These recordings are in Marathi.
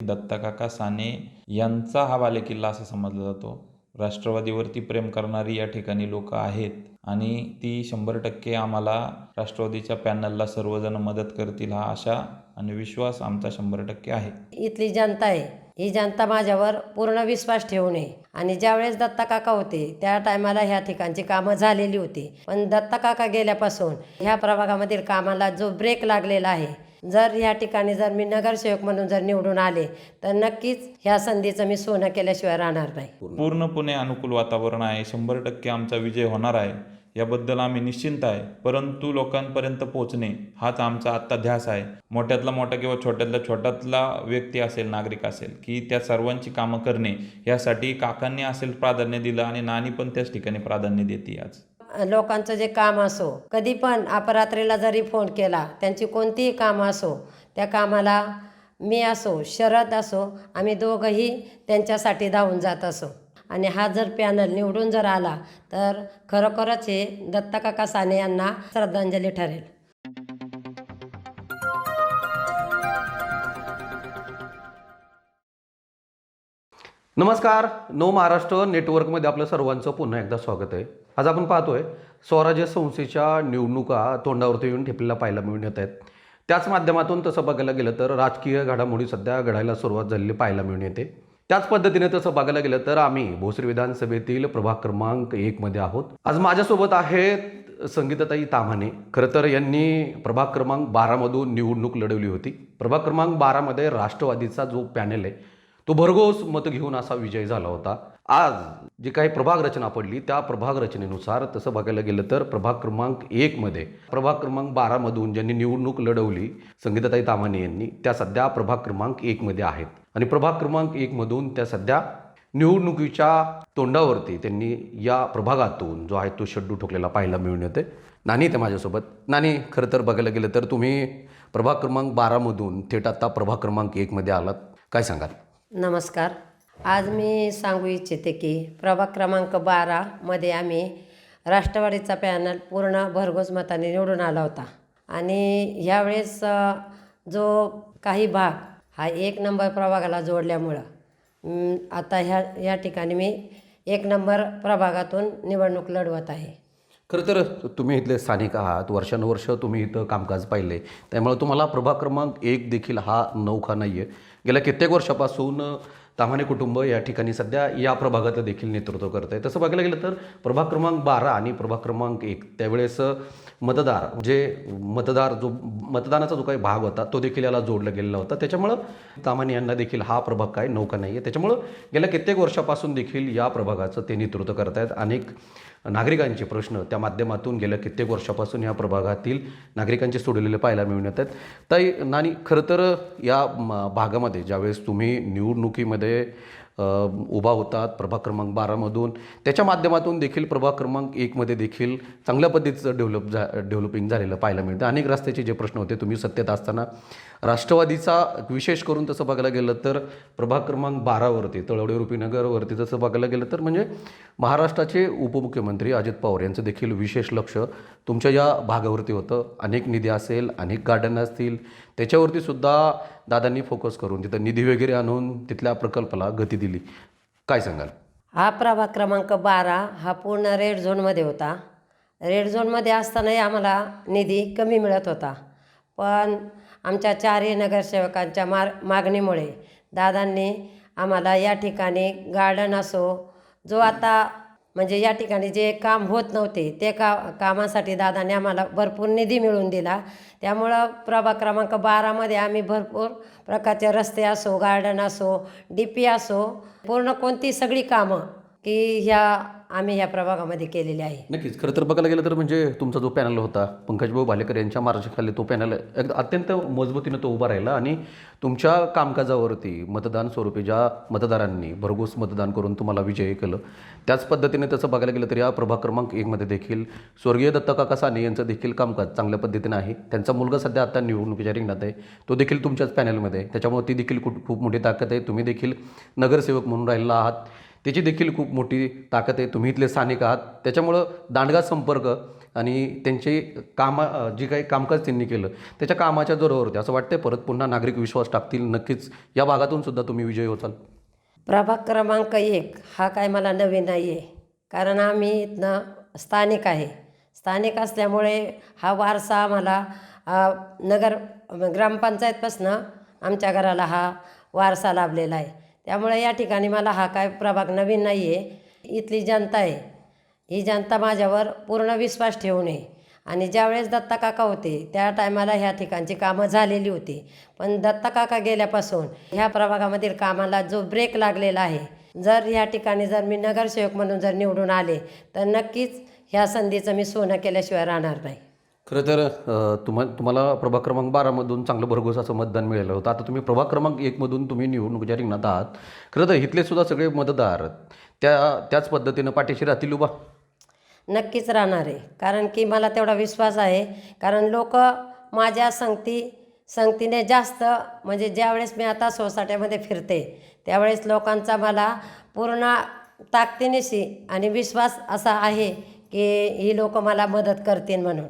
दत्तकाका साने यांचा हा बालेकिल्ला असं समजला जातो. राष्ट्रवादीवरती प्रेम करणारी या ठिकाणी लोक आहेत आणि ती शंभर टक्के आम्हाला राष्ट्रवादीच्या पॅनलला सर्वजण मदत करतील हा आशा आणि विश्वास आमचा शंभर टक्के आहे. इथली जनता आहे. ही जनता माझ्यावर पूर्ण विश्वास ठेवू नये. आणि ज्यावेळेस दत्ता काका होते त्या टायमाला ह्या ठिकाणची कामं झालेली होती. पण दत्ता काका गेल्यापासून ह्या प्रभागामधील कामाला जो ब्रेक लागलेला आहे जर या ठिकाणी जर मी नगरसेवक म्हणून जर निवडून आले तर नक्कीच ह्या संधीचं मी सोनं केल्याशिवाय राहणार नाही. पूर्णपणे अनुकूल वातावरण आहे शंभर टक्के आमचा विजय होणार आहे याबद्दल आम्ही निश्चिंत आहे परंतु लोकांपर्यंत पोहोचणे हाच आमचा आत्ता ध्यास आहे. मोठ्यातला मोठा किंवा छोट्यातला छोट्यातला व्यक्ती असेल नागरिक असेल की त्या सर्वांची कामं करणे यासाठी काकांनी असेल प्राधान्य दिलं आणि नानी पण त्याच ठिकाणी प्राधान्य देते आज. लोकांचं जे काम असो कधी पण अपरात्रीला जरी फोन केला त्यांची कोणतीही कामं असो त्या कामाला मी असो शरद असो आम्ही दोघंही त्यांच्यासाठी धावून जात असो. आणि हा जर पॅनल निवडून जर आला तर खरोखरच हे दत्तकाका साने यांना श्रद्धांजली ठरेल. नमस्कार. नो महाराष्ट्र नेटवर्कमध्ये आपलं सर्वांचं पुन्हा एकदा स्वागत आहे. आज आपण पाहतोय स्वराज्य संस्थेच्या निवडणुका तोंडावरती येऊन ठेपलेल्या पाहायला मिळून येत आहेत. त्याच माध्यमातून तसं बघायला गेलं तर राजकीय घडामोडी सध्या घडायला सुरुवात झालेली पाहायला मिळून येते. त्याच पद्धतीने तसं बघायला गेलं तर आम्ही भोसरी विधानसभेतील प्रभाग क्रमांक एकमध्ये आहोत. आज माझ्यासोबत आहेत संगीताताई तामाने खरं तर यांनी प्रभाग क्रमांक बारामधून निवडणूक लढवली होती. प्रभाग क्रमांक बारामध्ये राष्ट्रवादीचा जो पॅनल आहे तो भरघोस मत घेऊन असा विजय झाला होता. आज जी काही प्रभाग रचना पडली त्या प्रभाग रचनेनुसार तसं बघायला गेलं तर प्रभाग क्रमांक एकमध्ये प्रभाग क्रमांक बारामधून ज्यांनी निवडणूक लढवली संगीताताई तामाने यांनी त्या सध्या प्रभाग क्रमांक एकमध्ये आहेत. आणि प्रभाग क्रमांक एकमधून त्या सध्या निवडणुकीच्या तोंडावरती त्यांनी या प्रभागातून जो आहे तो शड्डू ठोकलेला पाहायला मिळून येते नानी ते माझ्यासोबत. नानी खरं तर बघायला गेलं तर तुम्ही प्रभाग क्रमांक बारामधून थेट आता प्रभाग क्रमांक एकमध्ये आलात. काय सांगाल? नमस्कार. आज मी सांगू इच्छिते की प्रभाग क्रमांक बारामध्ये आम्ही राष्ट्रवादीचा पॅनल पूर्ण भरघोस मताने निवडून आला होता. आणि ह्यावेळेस जो काही भाग हा एक नंबर प्रभागाला जोडल्यामुळं आता ह्या या ठिकाणी मी एक नंबर प्रभागातून निवडणूक लढवत आहे. खरं तर तुम्ही इथले स्थानिक आहात. वर्षानुवर्ष तुम्ही इथं कामकाज पाहिले. त्यामुळे तुम्हाला प्रभाग क्रमांक एक देखील हा नौखा नाही आहे गेल्या कित्येक वर्षापासून ताम्हाणे कुटुंब या ठिकाणी सध्या या प्रभागातलं देखील नेतृत्व करत आहे तसं बघायला गेलं तर प्रभाग क्रमांक बारा आणि प्रभाग क्रमांक एक त्यावेळेस मतदार जे मतदार जो मतदानाचा जो काही भाग होता तो देखील याला जोडला गेलेला होता. त्याच्यामुळं तामाने यांना देखील हा प्रभाग काय नौका नाही आहे त्याच्यामुळं गेल्या कित्येक वर्षापासून देखील या प्रभागाचं ते नेतृत्व करत आहेत अनेक नागरिकांचे प्रश्न त्या माध्यमातून गेल्या कित्येक वर्षापासून या प्रभागातील नागरिकांचे सोडलेले पाहायला मिळून येत आहेत ताई नानी खरं तर या म, भागामध्ये ज्यावेळेस तुम्ही निवडणुकीमध्ये उभा होतात प्रभाग क्रमांक बारामधून त्याच्या माध्यमातून देखील प्रभाग क्रमांक एकमध्ये देखील चांगल्या पद्धतीचं डेव्हलप झा डेव्हलपिंग झालेलं पाहायला मिळतं. अनेक रस्त्याचे जे प्रश्न होते तुम्ही सत्तेत असताना राष्ट्रवादीचा विशेष करून तसं बघायला गेलं तर प्रभाग क्रमांक बारावरती तळवडे रुपीनगरवरती तसं बघायला गेलं तर म्हणजे महाराष्ट्राचे उपमुख्यमंत्री अजित पवार यांचं देखील विशेष लक्ष तुमच्या या भागावरती होतं. अनेक निधी असेल अनेक गार्डन असतील. त्याच्यावरती सुद्धा दादांनी फोकस करून तिथं निधी वगैरे आणून तिथल्या प्रकल्पाला गती दिली. काय सांगाल? हा प्रभाग क्रमांक बारा हा पूर्ण रेड झोनमध्ये होता. रेड झोनमध्ये असतानाही आम्हाला निधी कमी मिळत होता. पण आमच्या चारही नगरसेवकांच्या मार मागणीमुळे. दादांनी आम्हाला या ठिकाणी गार्डन असो जो आता म्हणजे या ठिकाणी जे काम होत नव्हते ते का कामासाठी दादाने आम्हाला भरपूर निधी मिळवून दिला. त्यामुळं प्रभाग क्रमांक बारामध्ये आम्ही भरपूर प्रकारचे रस्ते असो गार्डन असो डी पी असो पूर्ण कोणती सगळी कामं की ह्या आम्ही ह्या प्रभागामध्ये केलेली आहे. नक्कीच. खरं तर बघायला गेलं तर म्हणजे तुमचा जो पॅनल होता पंकजभाऊ भालेकर यांच्या मार्गदर्शनाखाली तो पॅनल एक अत्यंत मजबूतीनं तो उभा राहिला आणि तुमच्या कामकाजावरती मतदान स्वरूपी ज्या मतदारांनी भरघोस मतदान करून तुम्हाला विजयी केलं त्याच पद्धतीने तसं बघायला गेलं तर या प्रभाग क्रमांक एकमध्ये देखील स्वर्गीय दत्तकाका साने यांचं देखील कामकाज चांगल्या पद्धतीनं आहे. त्यांचा मुलगा सध्या आता निवडणुकीच्या रिंगणात आहे. तो देखील तुमच्याच पॅनलमध्ये आहे. त्याच्यामुळे ती देखील खूप खूप मोठी ताकद आहे. तुम्ही देखील नगरसेवक म्हणून राहिला आहात. त्याची देखील खूप मोठी ताकद आहे. तुम्ही इथले स्थानिक आहात. त्याच्यामुळं दांडगा संपर्क आणि त्यांचे कामा जी काही कामकाज त्यांनी केलं त्याच्या कामाच्या जोरावरती असं वाटतंय परत पुन्हा नागरिक विश्वास टाकतील नक्कीच. या भागातून सुद्धा तुम्ही विजयी होचाल. प्रभाग क्रमांक एक हा काय मला नवीन नाही आहे कारण आम्ही इथनं स्थानिक आहे. स्थानिक असल्यामुळे हा वारसा आम्हाला नगर ग्रामपंचायतपासनं आमच्या घराला हा वारसा लाभलेला आहे. त्यामुळे या ठिकाणी मला हा काय प्रभाग नवीन नाही आहे इथली जनता आहे. ही जनता माझ्यावर पूर्ण विश्वास ठेवू नये. आणि ज्यावेळेस दत्ता काका होते त्या टायमाला ह्या ठिकाणची कामं झालेली होती. पण दत्ता काका गेल्यापासून ह्या प्रभागामधील कामाला जो ब्रेक लागलेला आहे जर ह्या ठिकाणी जर मी नगरसेवक म्हणून जर निवडून आले तर नक्कीच ह्या संधीचं मी सोनं केल्याशिवाय राहणार नाही. खरं तर तुम्हा तुम्हाला प्रभाग क्रमांक बारामधून चांगलं भरघोस असं मतदान मिळालं होतं. आता तुम्ही प्रभाग क्रमांक एकमधून तुम्ही निवडणुकीच्या रिंगणात आहात खरं तर इथले सुद्धा सगळे मतदार त्या त्याच पद्धतीनं पाठीशी राहतील उभा? नक्कीच राहणार आहे. कारण की मला तेवढा विश्वास आहे. कारण लोक माझ्या संगती संगतीने जास्त म्हणजे ज्यावेळेस मी आता सोसायट्यामध्ये फिरते त्यावेळेस लोकांचा मला पूर्ण ताकदीनिशी आणि विश्वास असा आहे की ही लोक मला मदत करतील म्हणून.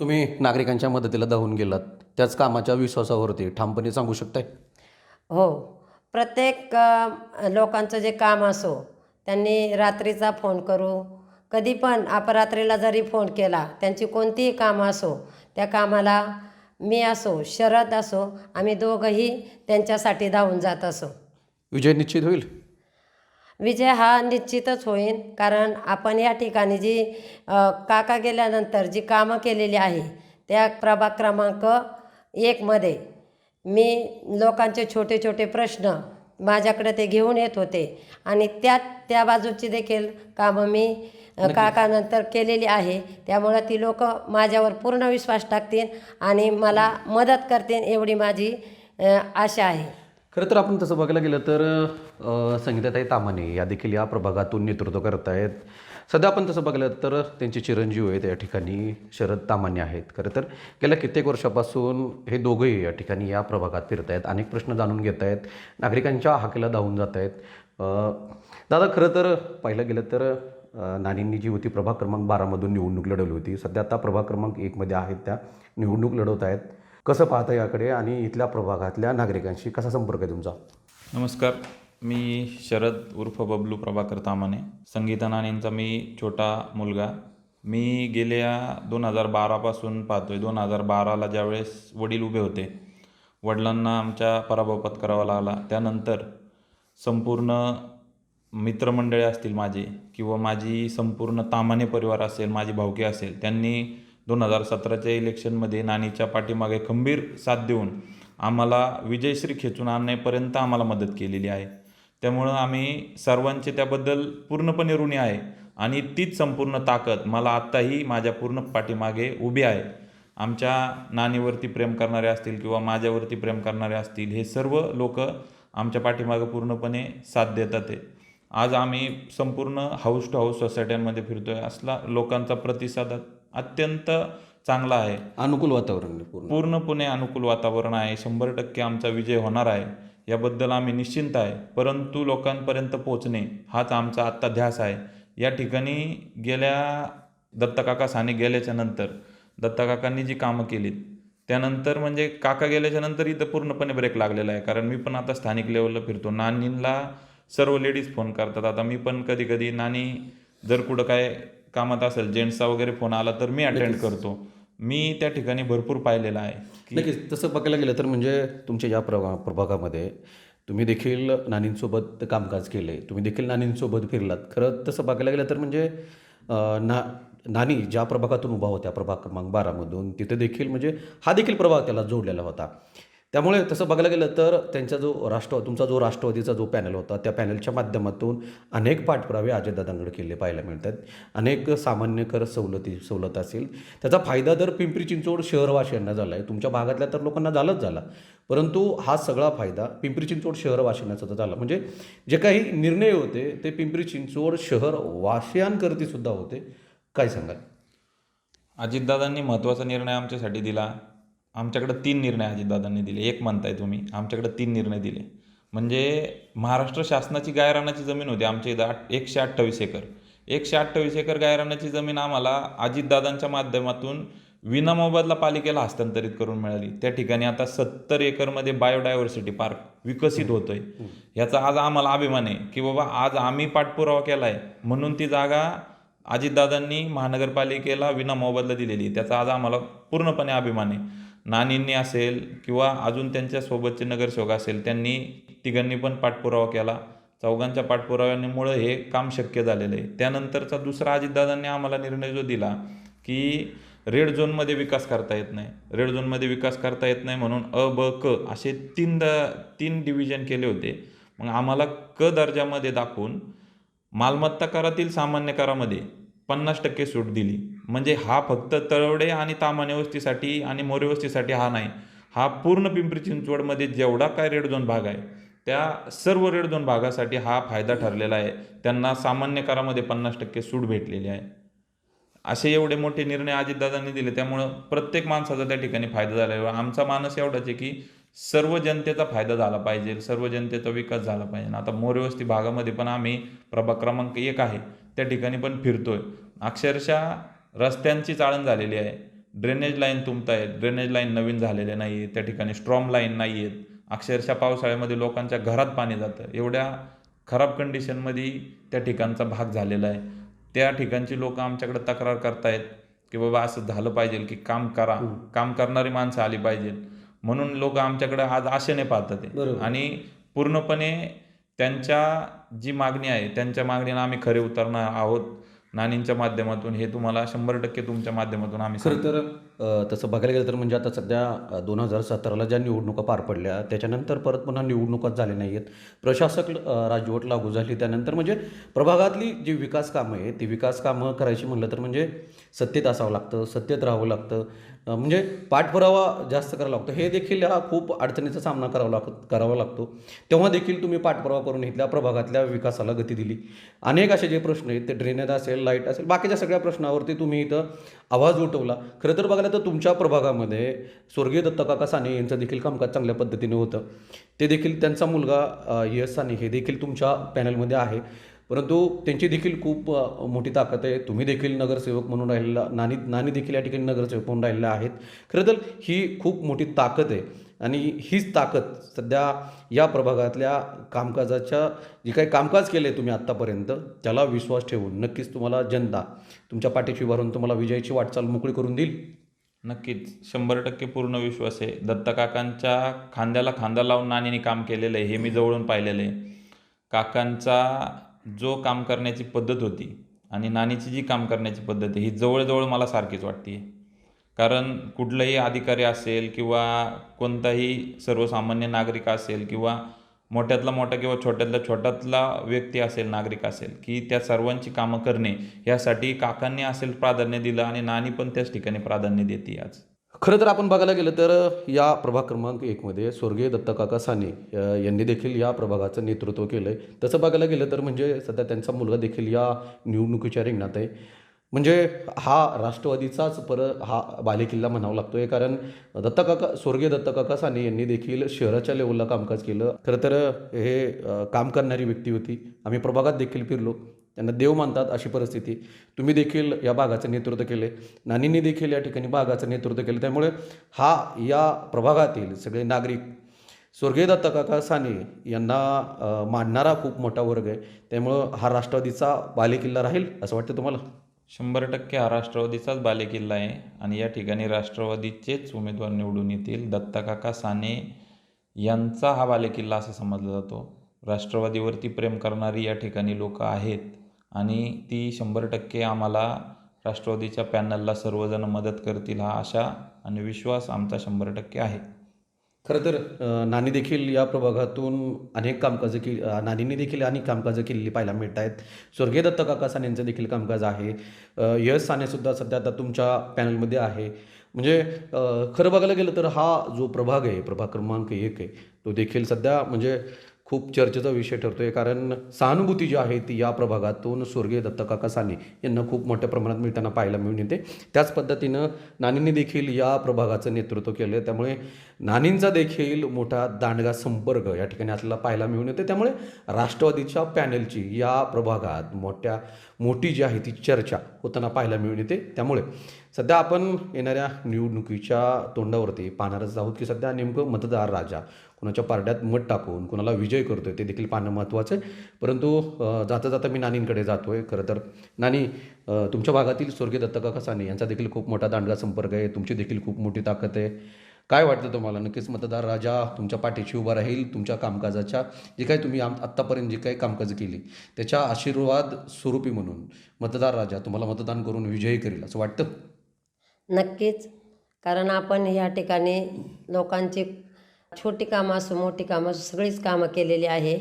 तुम्ही नागरिकांच्या मदतीला धावून गेलात. त्याच कामाच्या विश्वासावरती ठामपणे सांगू शकताय? हो. प्रत्येक लोकांचं जे काम असो त्यांनी रात्रीचा फोन करू. कधी पण अपरात्रीला जरी फोन केला त्यांची कोणतीही कामं असो त्या कामाला मी असो शरद असो आम्ही दोघंही त्यांच्यासाठी धावून जात असो. विजय निश्चित होईल? विजय हा निश्चितच होईल कारण आपण या ठिकाणी जी काका गेल्यानंतर जी कामं केलेली आहे त्या प्रभाग क्रमांक एकमध्ये मी लोकांचे छोटे छोटे प्रश्न माझ्याकडे ते घेऊन येत होते आणि त्यात त्या बाजूची देखील कामं मी काकानंतर केलेली आहे. त्यामुळं ती लोक माझ्यावर पूर्ण विश्वास टाकतील आणि मला मदत करतील एवढी माझी आशा आहे. खरं तर आपण तसं बघायला गेलं तर संगीताताई तामाने या देखील या प्रभागातून नेतृत्व करत आहेत. सध्या आपण तसं बघायला तर त्यांचे चिरंजीव आहेत या ठिकाणी शरद तामाने आहेत. खरं तर गेल्या कित्येक वर्षापासून हे दोघंही या ठिकाणी या प्रभागात फिरत आहेत. अनेक प्रश्न जाणून घेत आहेत. नागरिकांच्या हाकेला धावून जात आहेत. दादा खरं तर पाहिलं गेलं तर नाणींनी नानींनी जी होती प्रभाग क्रमांक बारामधून निवडणूक लढवली होती. सध्या आता प्रभाग क्रमांक एकमध्ये आहेत त्या. निवडणूक लढवत आहेत. कसं पाहता याकडे आणि इथल्या प्रभागातल्या नागरिकांशी कसा संपर्क आहे तुमचा? नमस्कार. मी शरद उर्फ बबलू प्रभाकर तामाने संगीता नाणेंचा मी छोटा मुलगा. मी गेल्या दोन हजार बारापासून पाहतो आहे दोन हजार बाराला ज्यावेळेस वडील उभे होते वडिलांना आमच्या पराभव पत्करावा लागला. त्यानंतर संपूर्ण मित्रमंडळी असतील माझे किंवा माझी संपूर्ण तामाने परिवार असेल माझी भावकी असेल त्यांनी दोन हजार सतराच्या इलेक्शनमध्ये नानीच्या पाठीमागे खंबीर साथ देऊन आम्हाला विजयश्री खेचून आणण्यापर्यंत आम्हाला मदत केलेली आहे. त्यामुळं आम्ही सर्वांचे त्याबद्दल पूर्णपणे ऋणी आहे आणि तीच संपूर्ण ताकद मला आत्ताही माझ्या पूर्ण पाठीमागे उभी आहे. आमच्या नानीवरती प्रेम करणारे असतील किंवा माझ्यावरती प्रेम करणारे असतील हे सर्व लोक आमच्या पाठीमागे पूर्णपणे साथ देतात आहे आज आम्ही संपूर्ण हाऊस टू हाऊस सोसायट्यांमध्ये फिरतो आहे असला लोकांचा प्रतिसाद अत्यंत चांगला आहे. अनुकूल वातावरण पूर्ण. पूर्णपणे अनुकूल वातावरण आहे. शंभर टक्के आमचा विजय होणार आहे. याबद्दल आम्ही निश्चिंत आहे. परंतु लोकांपर्यंत पोहोचणे हाच आमचा आत्ता ध्यास आहे. या ठिकाणी गेल्या दत्तकाका साने गेल्याच्यानंतर दत्तकाकांनी जी कामं केलीत त्यानंतर म्हणजे काका गेल्याच्यानंतर इथं पूर्णपणे ब्रेक लागलेला आहे. कारण मी पण आता स्थानिक लेवलला फिरतो. नानींना सर्व लेडीज फोन करतात. आता मी पण कधी कधी नानी जर कुठं काय कामात असेल जेंट्सचा वगैरे फोन आला तर मी अटेंड करतो. मी त्या ठिकाणी भरपूर पाहिलेलं आहे नक्कीच. तसं बघायला गेलं तर म्हणजे तुमच्या या प्रभा प्रभागामध्ये तुम्ही देखील नानींसोबत कामकाज केले तुम्ही देखील नानींसोबत फिरलात. खरं तसं बघायला गेलं तर म्हणजे ना नानी ज्या प्रभागातून उभा होत्या प्रभाग क्रमांक बारामधून तिथे देखील म्हणजे हा देखील प्रभाग त्याला जोडलेला होता. त्यामुळे तसं बघायला गेलं तर त्यांचा जो राष्ट्र तुमचा जो राष्ट्रवादीचा जो पॅनल होता त्या पॅनलच्या माध्यमातून अनेक पाठपुरावे अजयदादांकडे केले पाहायला मिळतात. अनेक सामान्य कर सवलती सवलत असेल. त्याचा फायदा तर पिंपरी चिंचवड शहरवासियांना झाला आहे तुमच्या भागातल्या तर लोकांना झालाच झाला. परंतु हा सगळा फायदा पिंपरी चिंचवड शहरवाशियांचा तर झाला. म्हणजे जे काही निर्णय होते ते पिंपरी चिंचवड शहरवाशियांकरतीसुद्धा होते. काय सांगाल? अजितदादांनी महत्त्वाचा निर्णय आमच्यासाठी दिला. आमच्याकडे तीन निर्णय अजितदादांनी दिले. एक म्हणताय तुम्ही आमच्याकडे तीन निर्णय दिले. म्हणजे महाराष्ट्र शासनाची गायरानाची जमीन होती आमच्या इथं आठ एकशे अठ्ठावीस एकर. एकशे अठ्ठावीस एकर गायरानाची जमीन आम्हाला अजितदादांच्या माध्यमातून विना मोबदला पालिकेला हस्तांतरित करून मिळाली. त्या ठिकाणी आता सत्तर एकरमध्ये बायोडायव्हर्सिटी पार्क विकसित होतोय. याचा आज आम्हाला अभिमान आहे की बाबा आज आम्ही पाठपुरावा केला आहे म्हणून ती जागा अजितदादांनी महानगरपालिकेला विना मोबदला दिलेली त्याचा आज आम्हाला पूर्णपणे अभिमान आहे. नानींनी असेल किंवा अजून त्यांच्यासोबतचे नगरसेवक असेल त्यांनी तिघांनी पण पाठपुरावा केला. चौघांच्या पाठपुराव्यामुळे हे काम शक्य झालेलं आहे. त्यानंतरचा दुसरा अजितदादांनी आम्हाला निर्णय जो दिला की रेड झोनमध्ये विकास करता येत नाही. रेड झोनमध्ये विकास करता येत नाही म्हणून अ ब क असे तीन द तीन डिव्हिजन केले होते. मग आम्हाला क दर्जामध्ये दाखवून मालमत्ता करातील सामान्य करामध्ये पन्नास टक्के सूट दिली. म्हणजे हा फक्त तळवडे आणि तामाने वस्तीसाठी आणि मोरे वस्तीसाठी हा नाही. हा पूर्ण पिंपरी चिंचवडमध्ये जेवढा काय रेड झोन भाग आहे त्या सर्व रेड झोन भागासाठी हा फायदा ठरलेला आहे. त्यांना सामान्य करामध्ये पन्नास टक्के सूट भेटलेली आहे. असे एवढे मोठे निर्णय अजितदादांनी दिले त्यामुळं प्रत्येक माणसाचा त्या ठिकाणी फायदा झाला आहे. आमचा मानस एवढाच आहे की सर्व जनतेचा फायदा झाला पाहिजे सर्व जनतेचा विकास झाला पाहिजे. आता मोरेवस्ती भागामध्ये पण आम्ही प्रभाग क्रमांक एक आहे त्या ठिकाणी पण फिरतोय. अक्षरशः रस्त्यांची चाळण झालेली आहे. ड्रेनेज लाईन तुंबत आहेत ड्रेनेज लाईन नवीन झालेले नाही आहेत त्या ठिकाणी स्ट्रॉम लाईन नाही आहेत अक्षरशः पावसाळ्यामध्ये लोकांच्या घरात पाणी जातं. एवढ्या खराब कंडिशनमध्ये त्या ठिकाणचा भाग झालेला आहे. त्या ठिकाणची लोक आमच्याकडे तक्रार करतायत की बाबा असं झालं पाहिजे की काम करा. काम करणारी माणसं आली पाहिजे म्हणून लोक आमच्याकडे आज आशेने पाहतात. आणि पूर्णपणे त्यांच्या जी मागणी आहे त्यांच्या मागणीला आम्ही खरे उतरणार आहोत. नानींच्या माध्यमातून हे तुम्हाला शंभर टक्के तुमच्या माध्यमातून आम्ही खरं तर तसं बघायला गेलं तर म्हणजे आता सध्या दोन हजार सतराला ज्या निवडणुका पार पडल्या त्याच्यानंतर परत पुन्हा निवडणुकाच झाल्या नाही आहेत प्रशासक राजवट लागू झाली त्यानंतर म्हणजे प्रभागातली जी विकास कामं आहे ती विकास कामं करायची म्हणलं तर म्हणजे सत्तेत असावं लागतं सत्तेत राहावं लागतं. म्हणजे पाठपुरावा जास्त करावा लागतो. हे देखील हा खूप अडचणीचा सामना करावा लाग करावा लागतो. तेव्हा देखील तुम्ही पाठपुरावा करून इथल्या प्रभागातल्या विकासाला गती दिली. अनेक असे जे प्रश्न आहेत ते ड्रेनेज असेल लाइट असेल बाकीच्या सगळ्या प्रश्नावरती तुम्ही इथं आवाज उठवला. खरं तर बघायला तर तुमच्या प्रभागामध्ये स्वर्गीय दत्तकाका साने यांचं देखील कामकाज चांगल्या पद्धतीने होतं. ते देखील त्यांचा मुलगा यश साने हे देखील तुमच्या पॅनलमध्ये आहे. परंतु त्यांची देखील खूप मोठी ताकद आहे. तुम्ही देखील नगरसेवक म्हणून राहिलेला नानी नानी देखील या ठिकाणी नगरसेवक म्हणून राहिलेला आहेत. खरं तर ही खूप मोठी ताकद आहे. आणि हीच ताकद सध्या या प्रभागातल्या कामकाजाच्या जे काही कामकाज केलं आहे तुम्ही आत्तापर्यंत त्याला विश्वास ठेवून नक्कीच तुम्हाला जनता तुमच्या पाठीशी भरून तुम्हाला विजयाची वाटचाल मोकळी करून देईल. नक्कीच. शंभर टक्के पूर्ण विश्वास आहे. दत्ता काकांच्या खांद्याला खांदा लावून नानीने काम केलेलं आहे हे मी जवळून पाहिलेलं आहे. काकांचा जो काम करण्याची पद्धत होती आणि नानीची जी काम करण्याची पद्धत आहे ही जवळजवळ मला सारखीच वाटते कारण कुठलाही अधिकारी असेल किंवा कोणताही सर्वसामान्य नागरिक असेल किंवा मोठ्यातला मोठा किंवा छोट्यातला छोट्यातला व्यक्ती असेल नागरिक असेल की त्या सर्वांची कामं करणे यासाठी काकांनी असेल प्राधान्य दिलं आणि नानी पण त्याच ठिकाणी प्राधान्य देते आज. खरं तर आपण बघायला गेलं तर या प्रभाग क्रमांक एकमध्ये स्वर्गीय दत्तकाका साने यांनी देखील या प्रभागाचं नेतृत्व केलं आहे तसं बघायला गेलं तर म्हणजे सध्या त्यांचा मुलगा देखील या निवडणुकीच्या रिंगणात आहे. म्हणजे हा राष्ट्रवादीचाच पर हा बालेकिल्ला म्हणावा लागतो आहे कारण दत्तकाका स्वर्गीय दत्तकाका साने यांनी देखील शहराच्या लेवलला कामकाज केलं. खरं तर हे काम करणारी व्यक्ती होती. आम्ही प्रभागात देखील फिरलो. त्यांना देव मानतात अशी परिस्थिती. तुम्ही देखील या भागाचं नेतृत्व केले. नानींनी देखील या ठिकाणी भागाचं नेतृत्व केलं. त्यामुळे हा या प्रभागातील सगळे नागरिक स्वर्गीय दत्तकाका साने यांना मांडणारा मानणारा खूप मोठा वर्ग आहे. त्यामुळं हा राष्ट्रवादीचा बालेकिल्ला राहील असं वाटतं तुम्हाला? शंभर टक्के हा राष्ट्रवादीचाच बालेकिल्ला आहे. आणि या ठिकाणी राष्ट्रवादीचेच उमेदवार निवडून येतील दत्ताकाका साने यांचा हा बालेकिल्ला असं समजला जातो. राष्ट्रवादीवरती प्रेम करणारी या ठिकाणी लोक आहेत. आणि ती शंभर टक्के आम्हाला राष्ट्रवादीच्या पॅनलला सर्वजण मदत करतील हा आशा आणि विश्वास आमचा शंभर टक्के आहे. खरं तर नानी देखील या प्रभागातून अनेक कामकाजं केली नानींनी देखील अनेक कामकाजं केलेली पाहायला मिळत आहेत स्वर्गीय दत्त काका सानेंचं देखील कामकाज आहे. यश सानेसुद्धा सध्या आता तुमच्या पॅनलमध्ये आहे. म्हणजे खरं बघायला गेलं तर हा जो प्रभाग आहे प्रभाग क्रमांक एक आहे तो देखील सध्या म्हणजे खूप चर्चेचा विषय ठरतो आहे कारण सहानुभूती जी आहे ती या प्रभागातून स्वर्गीय दत्तकाका साने यांना खूप मोठ्या प्रमाणात मिळताना पाहायला मिळून येते. त्याच पद्धतीनं नानींनी देखील या प्रभागाचं नेतृत्व केलं त्यामुळे नानींचा देखील मोठा दांडगा संपर्क या ठिकाणी आपल्याला पाहायला मिळून येते. त्यामुळे राष्ट्रवादीच्या पॅनलची या प्रभागात मोठ्या मोठी जी आहे ती चर्चा होताना पाहायला मिळून येते. त्यामुळे सध्या आपण येणाऱ्या निवडणुकीच्या तोंडावरती पाहणारच आहोत की सध्या नेमकं मतदार राजा कुणाच्या पारड्यात मत टाकून कुणाला विजय करतोय ते देखील पाहणं महत्त्वाचं आहे. परंतु जाता जाता मी नानींकडे जातो आहे खरं तर नानी तुमच्या भागातील स्वर्गीय दत्तकाका साने यांचा देखील खूप मोठा दांडगा संपर्क आहे. तुमची देखील खूप मोठी ताकद आहे. काय वाटतं तुम्हाला? नक्कीच मतदार राजा तुमच्या पाठीशी उभा राहील तुमच्या कामकाजाच्या जे काही तुम्ही आम आत्तापर्यंत जी काही कामकाज केली त्याच्या आशीर्वाद स्वरूपी म्हणून मतदार राजा तुम्हाला मतदान करून विजयी करेल असं वाटतं? नक्कीच. कारण आपण या ठिकाणी लोकांची छोटी कामं असो मोठी कामं असो सगळीच कामं केलेली आहे.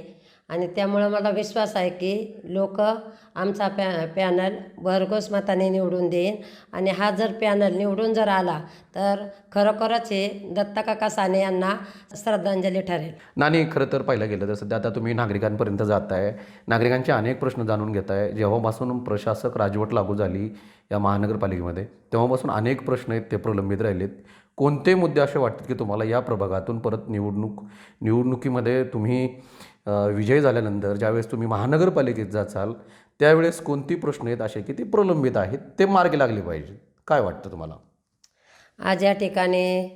आणि त्यामुळं मला विश्वास आहे की लोक आमचा पॅ पॅनल भरघोस मताने निवडून देईन. आणि हा जर पॅनल निवडून जर आला तर खरोखरच हे दत्ताकाका साने यांना श्रद्धांजली ठरेल. नाही खरं तर पाहिलं गेलं तर सध्या आता तुम्ही नागरिकांपर्यंत जात आहे नागरिकांचे अनेक प्रश्न जाणून घेत आहे जेव्हापासून प्रशासक राजवट लागू झाली या महानगरपालिकेमध्ये तेव्हापासून अनेक प्रश्न आहेत ते प्रलंबित राहिलेत. कोणते मुद्दे असे वाटतात की तुम्हाला या प्रभागातून परत निवडणूक निवडणुकीमध्ये तुम्ही विजय झाल्यानंतर ज्यावेळेस तुम्ही महानगरपालिकेत जाचाल त्यावेळेस कोणती प्रश्न आहेत असे की ते प्रलंबित आहेत ते मार्गी लागले पाहिजे काय वाटतं तुम्हाला? आज या ठिकाणी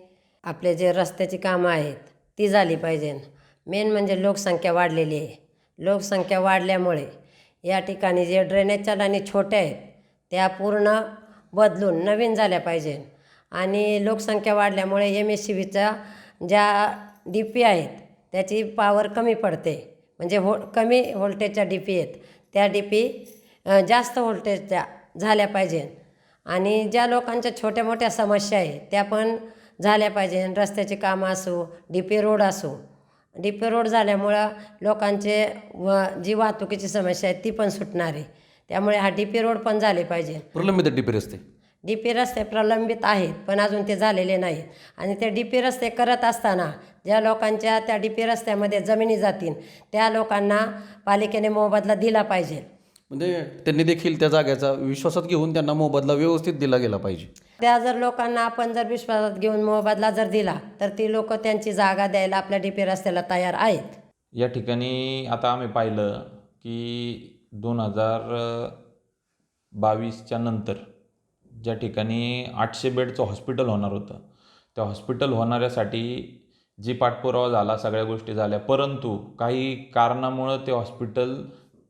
आपले जे रस्त्याची कामं आहेत ती झाली पाहिजे. मेन म्हणजे लोकसंख्या वाढलेली आहे. लोकसंख्या वाढल्यामुळे या ठिकाणी जे ड्रेनेजच्या लाईनी छोट्या आहेत त्या पूर्ण बदलून नवीन झाल्या पाहिजे आणि लोकसंख्या वाढल्यामुळे एम एस सी बीच्या ज्या डी पी आहेत त्याची पावर कमी पडते. म्हणजे हो कमी व्होल्टेजच्या डी पी आहेत. त्या डी पी जास्त व्होल्टेजच्या झाल्या पाहिजे. आणि ज्या लोकांच्या छोट्या मोठ्या समस्या आहे त्या पण झाल्या पाहिजे. रस्त्याची कामं असो डी पी रोड असो. डी पी रोड झाल्यामुळं लोकांचे व जी वाहतुकीची समस्या आहे ती पण सुटणार. आहे त्यामुळे हा डी पी रोड पण झाले पाहिजे. प्रलंबित पी रस्ते. डी पी रस्ते प्रलंबित आहेत पण अजून ते झालेले नाहीत. आणि ते डी पी रस्ते करत असताना ज्या लोकांच्या त्या डी पी रस्त्यामध्ये जमिनी जातील त्या लोकांना पालिकेने मोबदला दिला पाहिजे. म्हणजे त्यांनी देखील त्या जाग्याचा विश्वासात घेऊन त्यांना मोबदला व्यवस्थित दिला गेला पाहिजे. त्या जर लोकांना आपण जर विश्वासात घेऊन मोबदला जर दिला तर ती लोक त्यांची जागा द्यायला आपल्या डी पी रस्त्याला तयार आहेत. या ठिकाणी आता आम्ही पाहिलं की दोन हजार बावीसच्या नंतर ज्या ठिकाणी आठशे बेडचं हॉस्पिटल होणार होतं त्या हॉस्पिटल होणाऱ्यासाठी जी पाठपुरावा झाला सगळ्या गोष्टी झाल्या परंतु काही कारणामुळं ते हॉस्पिटल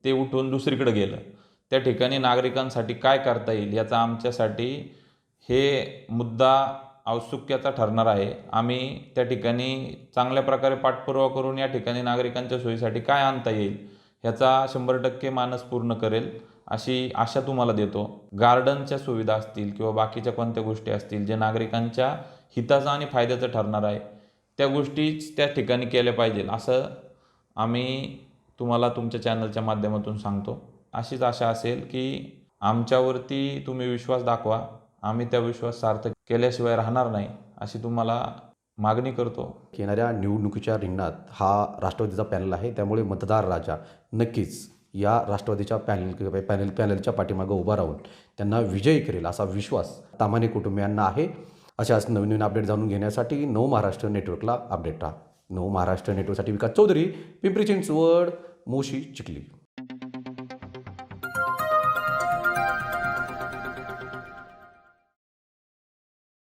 ते उठून दुसरीकडे गेलं. त्या ठिकाणी नागरिकांसाठी काय करता येईल याचा आमच्यासाठी हे मुद्दा औत्सुक्याचा ठरणार आहे. आम्ही त्या ठिकाणी चांगल्या प्रकारे पाठपुरावा करून या ठिकाणी नागरिकांच्या सोयीसाठी काय आणता येईल ह्याचा शंभर टक्के मानस पूर्ण करेल. अशी आशा तुम्हाला देतो. गार्डनच्या सुविधा असतील किंवा बाकीच्या कोणत्या गोष्टी असतील जे नागरिकांच्या हिताचं आणि फायद्याचं ठरणार आहे त्या गोष्टीच त्या ठिकाणी केल्या पाहिजे असं आम्ही तुम्हाला तुमच्या चॅनलच्या माध्यमातून सांगतो. अशीच आशा असेल की आमच्यावरती तुम्ही विश्वास दाखवा. आम्ही त्या विश्वास सार्थक केल्याशिवाय राहणार नाही अशी तुम्हाला मागणी करतो. येणाऱ्या निवडणुकीच्या रिंगणात हा राष्ट्रवादीचा पॅनल आहे त्यामुळे मतदार राजा नक्कीच या राष्ट्रवादीच्या पॅनल पॅनल पॅनलच्या पाठीमागं उभा राहून त्यांना विजयी करेल असा विश्वास तामाने कुटुंबियांना आहे. अशाच नवीन नवीन अपडेट जाणून घेण्यासाठी नऊ महाराष्ट्र नेटवर्कला अपडेट राहा. नऊ महाराष्ट्र नेटवर्कसाठी विकास चौधरी पिंपरी चिंचवड मोशी चिखली.